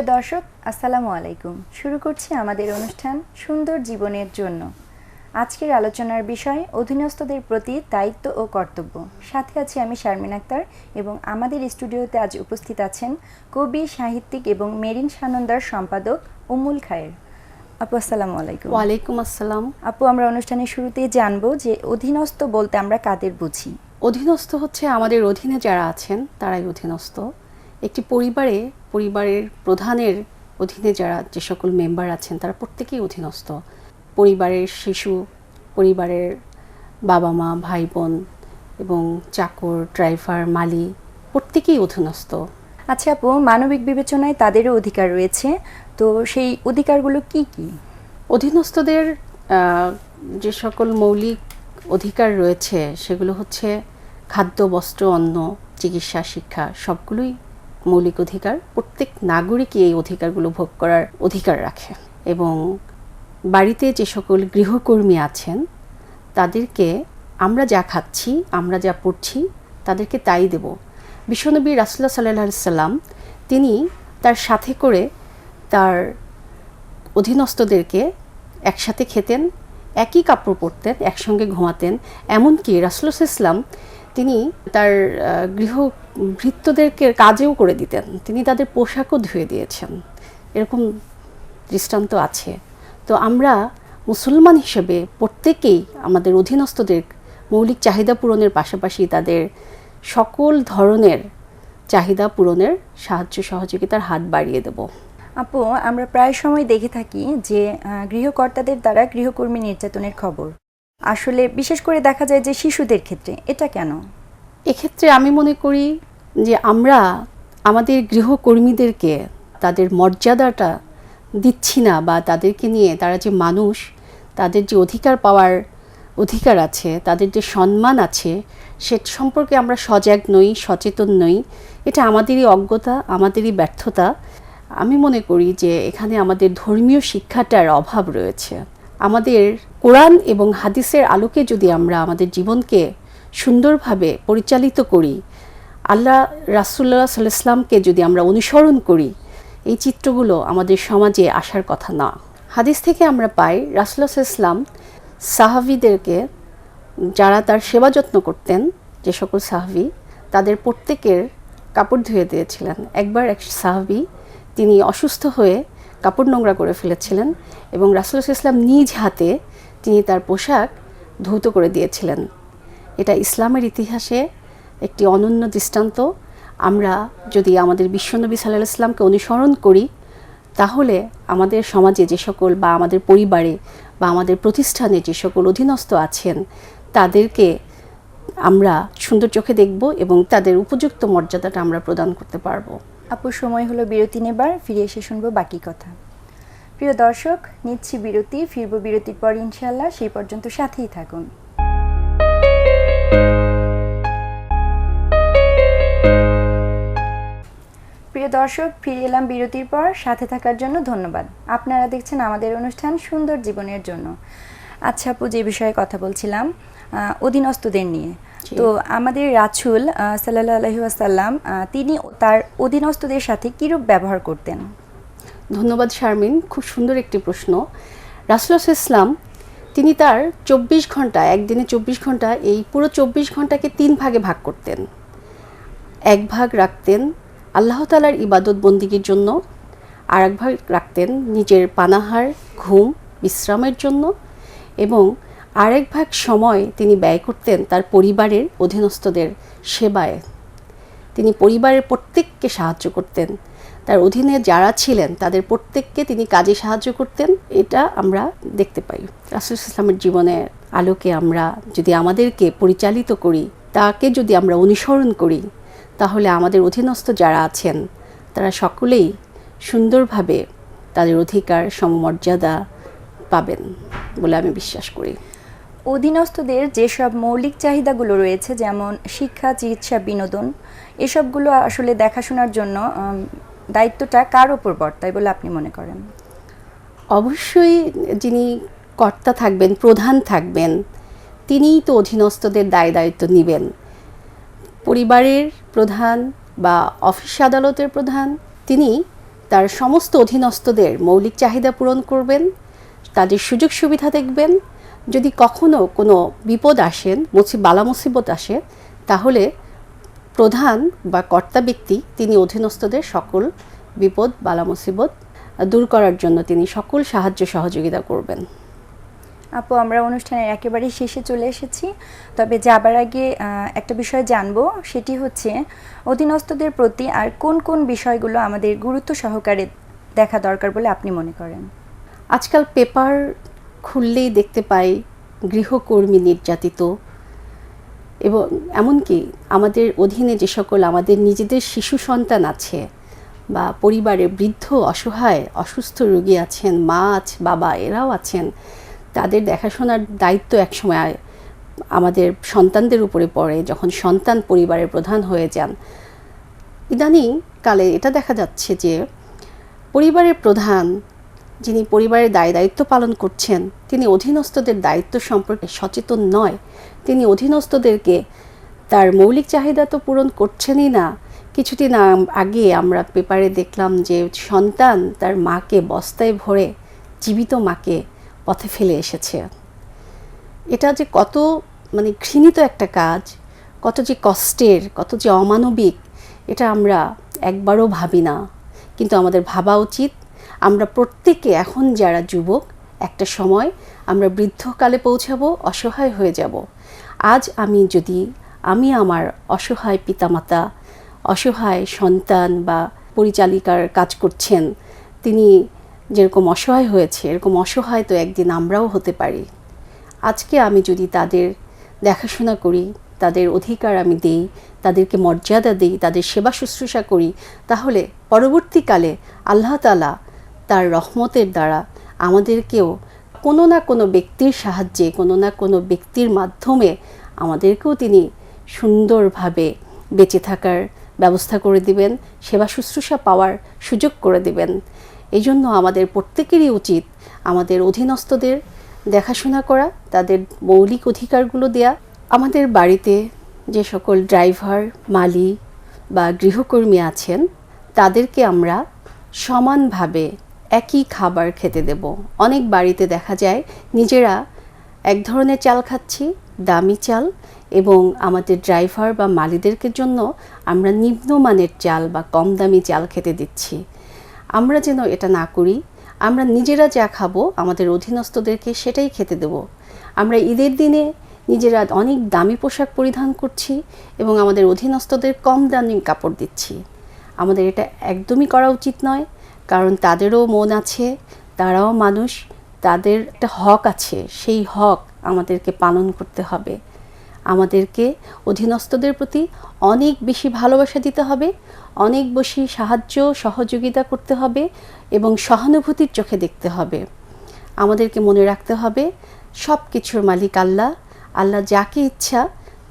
প্রিয় দর্শক আসসালামু আলাইকুম। শুরু করছি আমাদের অনুষ্ঠান সুন্দর জীবনের জন্য। আজকের আলোচনার বিষয় অধীনস্থদের প্রতি দায়িত্ব ও কর্তব্য। সাথে আছি আমি শারমিন আক্তার এবং আমাদের স্টুডিওতে আজ উপস্থিত আছেন কবি সাহিত্যিক এবং মেরিন সানন্দার সম্পাদক উমুল খায়ের। আপু আসসালামু আলাইকুম। ওয়ালাইকুম আসসালাম। আপু আমরা অনুষ্ঠানের শুরুতেই জানব যে অধীনস্থ বলতে আমরা কাদের বুঝি? অধীনস্থ হচ্ছে আমাদের অধীনে যারা আছেন তারাই অধীনস্থ। একটি পরিবারে পরিবারের প্রধানের অধীনে যারা যে সকল মেম্বার আছেন তারা প্রত্যেকেই অধীনস্থ। পরিবারের শিশু পরিবারের বাবা মা ভাই বোন এবং চাকর ড্রাইভার মালি প্রত্যেকেই অধীনস্থ। আচ্ছা আপু মানবিক বিবেচনায় তাদেরও অধিকার রয়েছে। তো সেই অধিকারগুলো কি কি? অধীনস্থদের যে সকল মৌলিক অধিকার রয়েছে সেগুলো হচ্ছে খাদ্য বস্ত্র অন্ন চিকিৎসা শিক্ষা সবগুলোই মৌলিক অধিকার, প্রত্যেক নাগরিকই এই অধিকারগুলো ভোগ করার অধিকার রাখে। এবং বাড়িতে যে সকল গৃহকর্মী আছেন, তাদেরকে আমরা যা খাচ্ছি, আমরা যা পড়ছি, তাদেরকে তাই দেব। বিশ্বনবী রাসুল্লাহ সাল্লাহ সাল্লাম, তিনি তার সাথে করে তার অধীনস্থদেরকে একসাথে খেতেন, একই কাপড় পরতেন, একসঙ্গে ঘুমাতেন। এমনকি রাসুলুস ইসলাম তিনি তার গৃহ ভৃত্যদেরকে কাজেও করে দিতেন। তিনি তাদের পোশাকও ধুয়ে দিয়েছেন। এরকম দৃষ্টান্ত আছে। তো আমরা মুসলমান হিসেবে প্রত্যেকেই আমাদের অধীনস্থদের মৌলিক চাহিদা পূরণের পাশাপাশি তাদের সকল ধরনের চাহিদা পূরণের সাহায্য সহযোগিতার হাত বাড়িয়ে দেব। আপু, আমরা প্রায় সময় দেখে থাকি যে গৃহকর্তাদের দ্বারা গৃহকর্মী নির্যাতনের খবর। আসলে বিশেষ করে দেখা যায় যে শিশুদের ক্ষেত্রে, এটা কেন? এক্ষেত্রে আমি মনে করি যে আমরা আমাদের গৃহকর্মীদেরকে তাদের মর্যাদাটা দিচ্ছি না বা তাদেরকে নিয়ে তারা যে মানুষ, তাদের যে অধিকার পাওয়ার অধিকার আছে, তাদের যে সম্মান আছে, সে সম্পর্কে আমরা সজাগ নই, সচেতন নই। এটা আমাদেরই অজ্ঞতা, আমাদেরই ব্যর্থতা। আমি মনে করি যে এখানে আমাদের ধর্মীয় শিক্ষাটার অভাব রয়েছে। আমাদের কোরআন এবং হাদিসের আলোকে যদি আমরা আমাদের জীবনকে সুন্দরভাবে পরিচালিত করি। আল্লাহ রাসুল্লাহ সাল্লামকে যদি আমরা অনুসরণ করি, এই চিত্রগুলো আমাদের সমাজে আসার কথা না। হাদিস থেকে আমরা পাই রাসুল্লাহ ইসলাম সাহাবিদেরকে, যারা তার সেবা যত্ন করতেন, যে সকল সাহাবি, তাদের প্রত্যেকের কাপড় ধুয়ে দিয়েছিলেন। একবার এক সাহাবি, তিনি অসুস্থ হয়ে কাপড় নোংরা করে ফেলেছিলেন এবং রাসুল ইসলাম নিজ হাতে তিনি তার পোশাক ধৌত করে দিয়েছিলেন। ইসলামের ইতিহাসে একটি অনন্য দৃষ্টান্ত। আমরা যদি আমাদের বিশ্বনবী সাল্লাহ ইসলামকে অনুসরণ করি, তাহলে আমাদের সমাজে যে সকল বা আমাদের পরিবারে বা আমাদের প্রতিষ্ঠানে যে সকল অধীনস্থ আছেন, তাদেরকে আমরা সুন্দর চোখে দেখব এবং তাদের উপযুক্ত মর্যাদাটা আমরা প্রদান করতে পারব। আপু, সময় হলো বিরতি নেবার, ফিরে এসে শুনব বাকি কথা। প্রিয় দর্শক, নিচ্ছি বিরতি, ফিরব বিরতির পর ইনশাল্লাহ সেই পর্যন্ত সাথেই থাকুন। প্রিয় দর্শক ফিরে এলাম বিরতির পর। সাথে থাকার জন্য ধন্যবাদ। আপনারা দেখছেন আমাদের অনুষ্ঠান সুন্দর জীবনের জন্য। আচ্ছা আপু যে বিষয়ে কথা বলছিলাম অধীনস্থদের নিয়ে। তো আমাদের রাছুল সাল্লাহ আলহিহাসাল্লাম তিনি তার অধীনস্থদের সাথে কিরূপ ব্যবহার করতেন? ধন্যবাদ শারমিন খুব সুন্দর একটি প্রশ্ন। রাসুলাস ইসলাম তিনি তার চব্বিশ ঘণ্টা, একদিনে চব্বিশ ঘণ্টা, এই পুরো চব্বিশ ঘন্টাকে তিন ভাগে ভাগ করতেন। এক ভাগ রাখতেন আল্লাহ তালার ইবাদত বন্দিগির জন্য, আর এক ভাগ রাখতেন নিজের পানাহার, ঘুম, বিশ্রামের জন্য এবং আরেক ভাগ সময় তিনি ব্যয় করতেন তার পরিবারের অধীনস্থদের সেবায়। তিনি পরিবারের প্রত্যেককে সাহায্য করতেন তার অধীনে যারা ছিলেন, তাদের প্রত্যেককে তিনি কাজে সাহায্য করতেন। এটা আমরা দেখতে পাই। রাসুল ইসলামের জীবনের আলোকে আমরা যদি আমাদেরকে পরিচালিত করি, তাকে যদি আমরা অনুসরণ করি, তাহলে আমাদের অধীনস্থ যারা আছেন, তারা সকলেই সুন্দরভাবে তাদের অধিকার, সমমর্যাদা পাবেন বলে আমি বিশ্বাস করি। অধীনস্থদের যেসব মৌলিক চাহিদাগুলো রয়েছে, যেমন শিক্ষা, চিকিৎসা, বিনোদন, এসবগুলো আসলে দেখাশোনার জন্য দায়িত্বটা কার ওপর বর্তায় বলে আপনি মনে করেন? অবশ্যই যিনি কর্তা থাকবেন, প্রধান থাকবেন, তিনিই তো অধীনস্থদের দায় দায়িত্ব নেবেন। পরিবারের প্রধান বা অফিস আদালতের প্রধান, তিনি তার সমস্ত অধীনস্থদের মৌলিক চাহিদা পূরণ করবেন, তাদের সুযোগ সুবিধা দেখবেন। যদি কখনো কোনো বিপদ আসেন মুসি বালা মুসিবত আসে, তাহলে প্রধান বা কর্তা ব্যক্তি তিনি অধীনস্থদের সকল বিপদ বালা মুসিবত দূর করার জন্য তিনি সকল সাহায্য সহযোগিতা করবেন। আপু আমরা অনুষ্ঠানের একেবারেই শেষে চলে এসেছি। তবে যাবার আগে একটা বিষয় জানব। সেটি হচ্ছে অধীনস্থদের প্রতি আর কোন কোন বিষয়গুলো আমাদের গুরুত্ব সহকারে দেখা দরকার বলে আপনি মনে করেন? আজকাল পেপার খুললেই দেখতে পাই গৃহকর্মী নির্যাতিত এবং এমনকি আমাদের অধীনে যে সকল আমাদের নিজেদের শিশু সন্তান আছে বা পরিবারে বৃদ্ধ, অসহায়, অসুস্থ রোগী আছেন, মা আছে, বাবা এরাও আছেন, তাদের দেখাশোনার দায়িত্ব একসময় আমাদের সন্তানদের উপরে পড়ে যখন সন্তান পরিবারের প্রধান হয়ে যান। ইদানিং কালে এটা দেখা যাচ্ছে যে পরিবারের প্রধান যিনি পরিবারের দায় দায়িত্ব পালন করছেন, তিনি অধীনস্থদের দায়িত্ব সম্পর্কে সচেতন নয়। তিনি অধীনস্থদেরকে, তার মৌলিক চাহিদা তো পূরণ করছেনই না। কিছুদিন আগে আমরা পেপারে দেখলাম যে সন্তান তার মাকে বস্তায় ভরে জীবিত মাকে পথে ফেলে এসেছে। এটা যে কত মানে ঘৃণিত একটা কাজ, কত যে কষ্টের, কত যে অমানবিক, এটা আমরা একবারও ভাবি না। কিন্তু আমাদের ভাবা উচিত, আমরা প্রত্যেকে এখন যারা যুবক, একটা সময় আমরা বৃদ্ধকালে পৌঁছাবো, অসহায় হয়ে যাব। আজ আমি যদি আমি আমার অসহায় পিতামাতা, অসহায় সন্তান বা পরিচালিকার কাজ করছেন, তিনি যেরকম অসহায় হয়েছে, এরকম অসহায় তো একদিন আমরাও হতে পারি। আজকে আমি যদি তাদের দেখাশোনা করি, তাদের অধিকার আমি দেই, তাদেরকে মর্যাদা দিই, তাদের সেবা শুশ্রূষা করি, তাহলে পরবর্তীকালে আল্লাহ তালা তার রহমতের দ্বারা আমাদেরকেও কোনো না কোনো ব্যক্তির সাহায্যে, কোনো না কোনো ব্যক্তির মাধ্যমে আমাদেরকেও তিনি সুন্দরভাবে বেঁচে থাকার ব্যবস্থা করে দিবেন, সেবা শুশ্রূষা পাওয়ার সুযোগ করে দিবেন। এই জন্য আমাদের প্রত্যেকেরই উচিত আমাদের অধীনস্থদের দেখাশোনা করা, তাদের মৌলিক অধিকারগুলো দেয়া। আমাদের বাড়িতে যে সকল ড্রাইভার মালি বা গৃহকর্মী আছেন, তাদেরকে আমরা সমানভাবে একই খাবার খেতে দেব। অনেক বাড়িতে দেখা যায়, নিজেরা এক ধরনের চাল খাচ্ছি, দামি চাল, এবং আমাদের ড্রাইভার বা মালিদেরকে জন্য আমরা নিম্নমানের চাল বা কম দামি চাল খেতে দিচ্ছি। আমরা যেন এটা না করি, আমরা নিজেরা যা খাব, আমাদের অধীনস্থদেরকে সেটাই খেতে দেব। আমরা ঈদের দিনে নিজেরা অনেক দামি পোশাক পরিধান করছি এবং আমাদের অধীনস্থদের কম দামি কাপড় দিচ্ছি। আমাদের এটা একদমই করা উচিত নয়। কারণ তাদেরও মন আছে, তারাও মানুষ, তাদের একটা হক আছে, সেই হক আমাদেরকে পালন করতে হবে। আমাদেরকে অধীনস্থদের প্রতি অনেক বেশি ভালোবাসা দিতে হবে, অনেক বেশি সাহায্য, সহযোগিতা করতে হবে এবং সহানুভূতির চোখে দেখতে হবে। আমাদেরকে মনে রাখতে হবে সব কিছুর মালিক আল্লাহ। আল্লাহ যাকে ইচ্ছা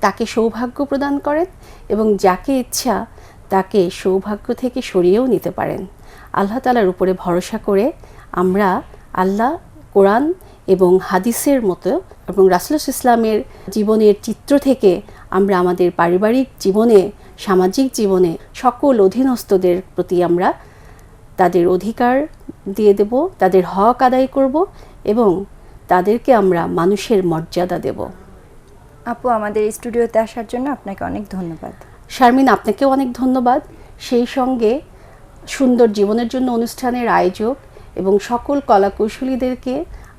তাকে সৌভাগ্য প্রদান করেন এবং যাকে ইচ্ছা তাকে সৌভাগ্য থেকে সরিয়েও নিতে পারেন। আল্লাহ তালার উপরে ভরসা করে আমরা আল্লাহ কোরআন এবং হাদিসের মতো এবং রাসুলস ইসলামের জীবনের চিত্র থেকে আমরা আমাদের পারিবারিক জীবনে সামাজিক জীবনে সকল অধীনস্থদের প্রতি আমরা তাদের অধিকার দিয়ে দেব তাদের হক আদায় করব এবং তাদেরকে আমরা মানুষের মর্যাদা দেব। আপু আমাদের স্টুডিওতে আসার জন্য আপনাকে অনেক ধন্যবাদ। শারমিন আপনাকেও অনেক ধন্যবাদ। সেই সঙ্গে সুন্দর জীবনের জন্য অনুষ্ঠানের আয়োজক এবং সকল কলাকৌশলীদেরকে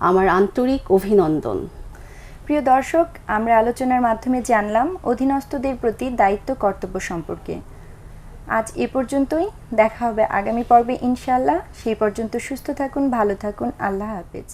আমার আন্তরিক অভিনন্দন। প্রিয় দর্শক, আমরা আলোচনার মাধ্যমে জানলাম অধীনস্থদের প্রতি দায়িত্ব কর্তব্য সম্পর্কে। আজ এ পর্যন্তই। দেখা হবে আগামী পর্বে ইনশাল্লাহ সেই পর্যন্ত সুস্থ থাকুন, ভালো থাকুন। আল্লাহ হাফেজ।